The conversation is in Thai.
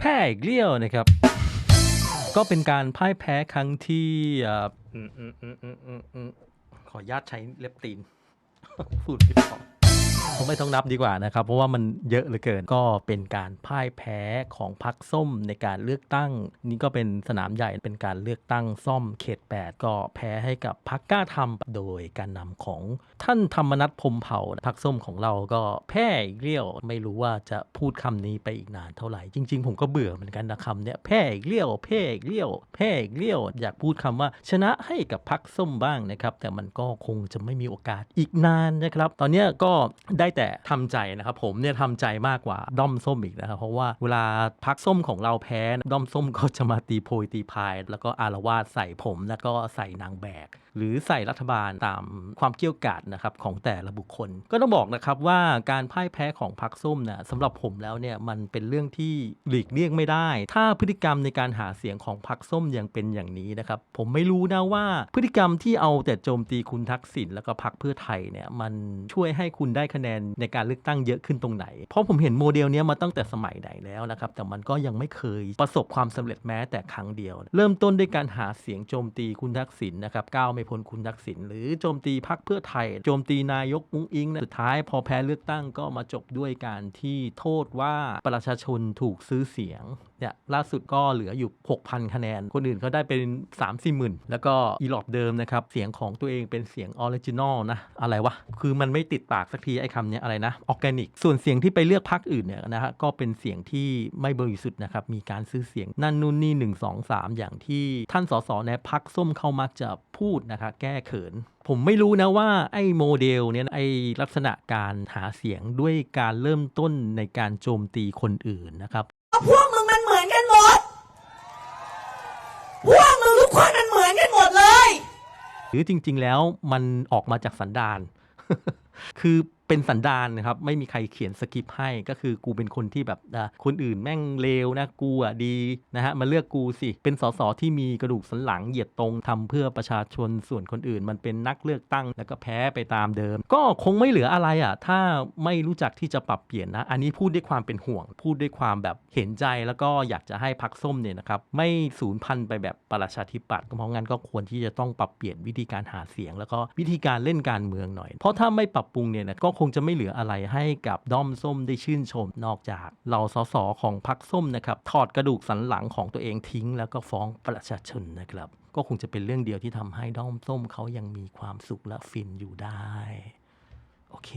แพ้อีกเลี้ยวนะครับ ก็เป็นการพ่ายแพ้ครั้งที่เอ่ออืมอืมอืมอืมอืมอืมขออนุญาตใช้เล็บตีน พูดไม่พอ ผมไม่ต้องนับดีกว่านะครับ เพราะว่ามันเยอะเหลือเกินก็เป็นการพ่ายแพ้ของพรรคส้มในการเลือกตั้ง นี่ก็เป็นสนามใหญ่เป็นการเลือกตั้งซ่อมเขต 8 ก็แพ้ให้กับพรรคกล้าทำโดยการนำของท่านธรรมนัฐพมเผ่าพรรคส้มของเราก็แพ้อีกเรี่ยว ไม่รู้ว่าจะพูดคำนี้ไปอีกนานเท่าไหร่ จริง ๆ ผมก็เบื่อเหมือนกันนะคำเนี้ยแพ้อีกเรี่ยวแพ้อีกเรี่ยวแพ้อีกเรี่ยว อยากพูดคำว่าชนะให้กับพรรคส้มบ้างนะครับ แต่มันก็คงจะไม่มีโอกาสอีกนานนะครับ ตอนนี้ก็ได้แต่ทำใจนะครับผมเนี่ยทำใจมากกว่าด้อมส้มอีกนะครับ เพราะว่าเวลาพรรคส้มของเราแพ้ด้อมส้มก็จะมาตีโพยตีพาย แล้วก็อารวาสใส่ผมแล้วก็ใส่นางแบก หรือใส่รัฐบาลตามความเกี่ยวกาดนะครับของแต่ละบุคคล ก็ต้องบอกนะครับว่าการพ่ายแพ้ของพรรคส้มนะสำหรับผมแล้วเนี่ยมันเป็นเรื่องที่หลีกเลี่ยงไม่ได้ ถ้าพฤติกรรมในการหาเสียงของพรรคส้มยังเป็นอย่างนี้นะครับผมไม่รู้นะว่าพฤติกรรมที่เอาแต่โจมตีคุณทักษิณแล้วก็พรรคเพื่อไทยเนี่ยมันช่วยให้คุณได้คะแนนในการเลือกตั้งเยอะขึ้นตรงไหน เพราะผมเห็นโมเดลนี้มาตั้งแต่สมัยไหนแล้วนะครับ แต่มันก็ยังไม่เคยประสบความสำเร็จแม้แต่ครั้งเดียว เริ่มต้นด้วยการหาเสียงโจมตีคุณทักษิณนะครับก้าวไม่พ้นคุณทักษิณหรือโจมตีพรรคเพื่อไทย โจมตีนายกมุ้งอิงนะสุดท้ายพอแพ้เลือกตั้งก็มาจบด้วยการที่โทษว่าประชาชนถูกซื้อเสียง เนี่ยล่าสุดก็เหลืออยู่ 6,000 คะแนน คนอื่นเขาได้เป็น 3 4หมื่นแล้วก็อีหลอบเดิมนะครับ เสียงของตัวเองเป็นเสียงออริจินอลนะ อะไรวะ คือมันไม่ติดปากสักทีไอ้คำเนี้ยอะไรนะออแกนิก ส่วนเสียงที่ไปเลือกพรรคอื่นเนี่ยนะฮะก็เป็นเสียงที่ไม่บริสุทธิ์นะครับ มีการซื้อเสียงนั่นนู่นนี่ 1 2 3 อย่างที่ท่านสสในพรรคส้มเข้ามักจะพูดนะคะแก้เขินผมไม่รู้นะว่าไอ้โมเดลเนี่ยไอ้ลักษณะการหาเสียงด้วยการเริ่มต้นในการโจมตีคนอื่นนะครับพวก กันหมด พวกมึงทุกคนมันเหมือนกันหมดเลย หรือจริง ๆ แล้วมันออกมาจากสันดาน คือ เป็นสันดานนะครับไม่มีใครเขียนสคริปต์ให้ก็คือกูเป็นคนที่แบบคนอื่นแม่งเลวนะกูอะดีนะฮะมาเลือกกูสิ เป็นสสที่มีกระดูกสันหลังเหยียดตรงทำเพื่อประชาชนส่วนคนอื่น มันเป็นนักเลือกตั้งแล้วก็แพ้ไปตามเดิม ก็คงไม่เหลืออะไรอะถ้าไม่รู้จักที่จะปรับเปลี่ยนนะ อันนี้พูดด้วยความเป็นห่วง พูดด้วยความแบบเห็นใจแล้วก็อยากจะให้พักส้มเนี่ยนะครับไม่สูญพันธุ์ไปแบบประชาธิปัตย์เพราะงั้นก็ควรที่จะต้องปรับเปลี่ยนวิธีการหาเสียง แล้วก็วิธีการเล่นการเมืองหน่อย เพราะถ้าไม่ปรับปรุงเนี่ยนะก็คงจะไม่เหลืออะไรให้กับด้อมส้มได้ชื่นชมนอกจากเราสสของพักส้มนะครับถอดกระดูกสันหลังของตัวเองทิ้ง แล้วก็ฟ้องประชาชนนะครับ ก็คงจะเป็นเรื่องเดียวที่ทำให้ด้อมส้มเขายังมีความสุขและฟินอยู่ได้ โอเค